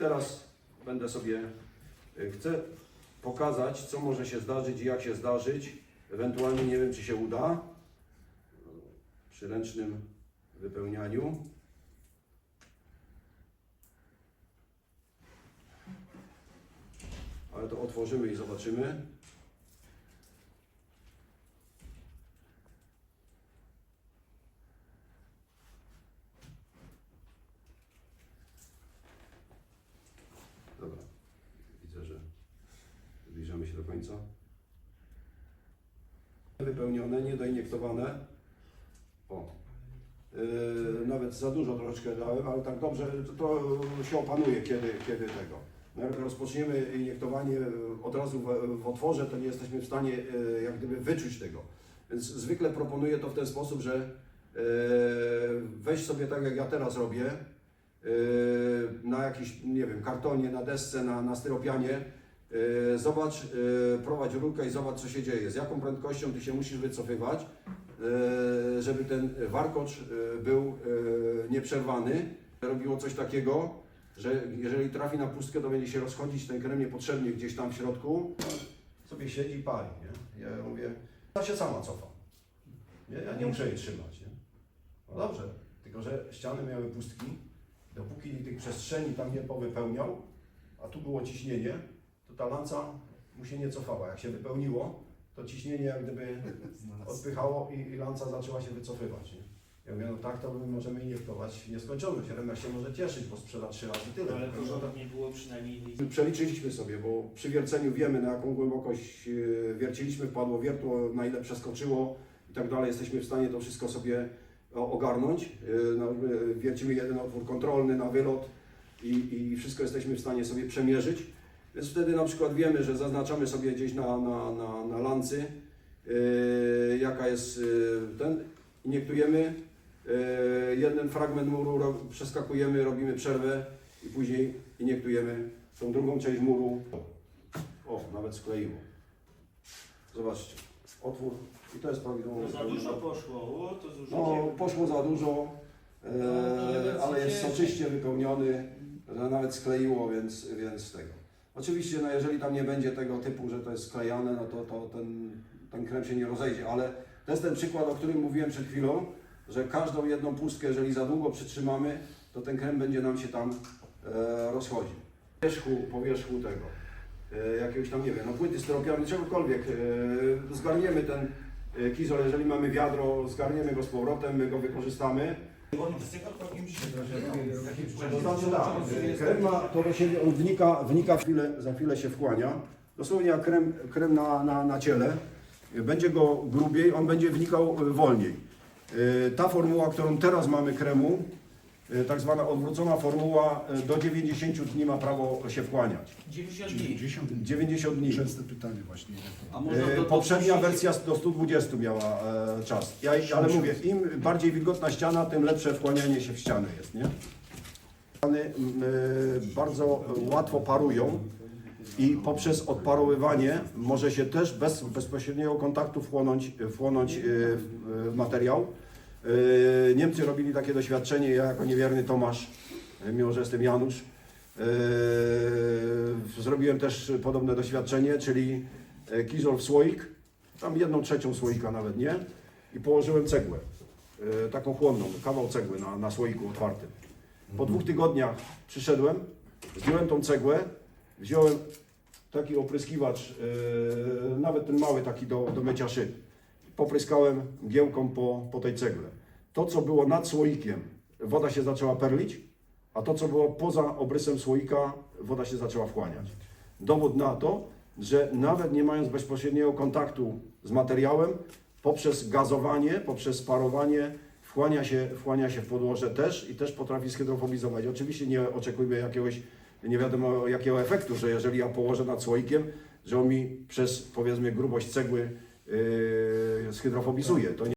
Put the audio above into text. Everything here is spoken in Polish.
teraz będę sobie, y, chcę pokazać, co może się zdarzyć i jak się zdarzyć. Ewentualnie nie wiem, czy się uda przy ręcznym wypełnianiu. Ale to otworzymy i zobaczymy. Dobra, widzę, że zbliżamy się do końca. Wypełnione, niedoiniektowane. O, yy, nawet za dużo troszeczkę dałem, ale tak dobrze, to, się opanuje, kiedy, kiedy tego. Jak rozpoczniemy iniektowanie yy, od razu w, w otworze, to nie jesteśmy w stanie yy, jak gdyby wyczuć tego. Więc zwykle proponuję to w ten sposób, że yy, weź sobie tak jak ja teraz robię, yy, na jakiś, nie wiem, kartonie, na desce, na, na styropianie, zobacz, yy, prowadź rurkę i zobacz co się dzieje, z jaką prędkością Ty się musisz wycofywać, yy, żeby ten warkocz był nieprzerwany. Robiło coś takiego, że jeżeli trafi na pustkę, to będzie się rozchodzić ten krem niepotrzebnie gdzieś tam w środku. Sobie siedzi i pali, nie? Ja mówię, ta się sama cofa. Nie? Ja nie muszę jej trzymać, nie? No dobrze, tylko że ściany miały pustki, dopóki tych przestrzeni tam nie powypełniał, a tu było ciśnienie, ta lanca mu się nie cofała. Jak się wypełniło, to ciśnienie jak gdyby odpychało i, i lanca zaczęła się wycofywać. Nie? Ja mówię, no tak to my możemy iniektować w nieskończoność. Remek się może cieszyć, bo sprzeda trzy razy tyle. Ale porządek nie było przynajmniej Przeliczyliśmy sobie, bo przy wierceniu wiemy na jaką głębokość e, wierciliśmy, wpadło wiertło, na ile przeskoczyło i tak dalej. Jesteśmy w stanie to wszystko sobie ogarnąć. E, no, e, Wiercimy jeden otwór kontrolny na wylot i, i wszystko jesteśmy w stanie sobie przemierzyć. Więc wtedy na przykład wiemy, że zaznaczamy sobie gdzieś na, na, na, na lancy, e, jaka jest e, ten, iniektujemy e, jeden fragment muru, ro, przeskakujemy, robimy przerwę i później iniektujemy tą drugą część muru. O, nawet skleiło. Zobaczcie, otwór i to jest prawidłowo. No za dużo poszło, o, to zużycie. No, poszło za dużo, No, to e, nawet ale jest soczyście wypełniony, że nawet skleiło, więc, więc tego. Oczywiście, no jeżeli tam nie będzie tego typu, że to jest sklejane, no to, to ten, ten krem się nie rozejdzie, ale to jest ten przykład, o którym mówiłem przed chwilą, że każdą jedną pustkę, jeżeli za długo przytrzymamy, to ten krem będzie nam się tam e, rozchodził. Po wierzchu, po wierzchu tego, e, jakiegoś tam, nie wiem, no płyty styropianu, czegokolwiek, e, zgarniemy ten e, kizol, jeżeli mamy wiadro, zgarniemy go z powrotem, my go wykorzystamy. To znaczy tak, krem ma, to siebie, on wnika, wnika w chwilę, za chwilę się wchłania. Dosłownie jak krem, krem na, na, na ciele. Będzie go grubiej, on będzie wnikał y, wolniej. Y, Ta formuła, którą teraz mamy kremu, tak zwana odwrócona formuła, y, do 90 dni ma prawo się wchłaniać. 90 dni. 90 dni. Częste pytanie właśnie. A można E, do, Poprzednia do, wersja do 120 miała e, czas. Ja, ale mówię, im bardziej wilgotna ściana, tym lepsze wchłanianie się w ścianę jest, nie? Ściany e, bardzo łatwo parują i poprzez odparowywanie może się też bez bezpośredniego kontaktu wchłonąć, wchłonąć e, w- w materiał. E, Niemcy robili takie doświadczenie, ja jako niewierny Tomasz, e, mimo że jestem Janusz, e, zrobiłem też podobne doświadczenie, czyli kizol w słoik, tam jedną trzecią słoika nawet, nie? I położyłem cegłę, taką chłonną, kawał cegły na, na słoiku otwartym. Po dwóch tygodniach przyszedłem, zdjąłem tą cegłę, wziąłem taki opryskiwacz, nawet ten mały taki do, do mycia szyb. Popryskałem mgiełką po, po tej cegle. To, co było nad słoikiem, woda się zaczęła perlić, a to, co było poza obrysem słoika, woda się zaczęła wchłaniać. Dowód na to, że nawet nie mając bezpośredniego kontaktu z materiałem, poprzez gazowanie, poprzez parowanie, wchłania się, wchłania się w podłoże też i też potrafi schydrofobizować. Oczywiście nie oczekujmy jakiegoś nie wiadomo jakiego efektu, że jeżeli ja położę nad słoikiem, że on mi przez powiedzmy grubość cegły yy, schydrofobizuje. To nie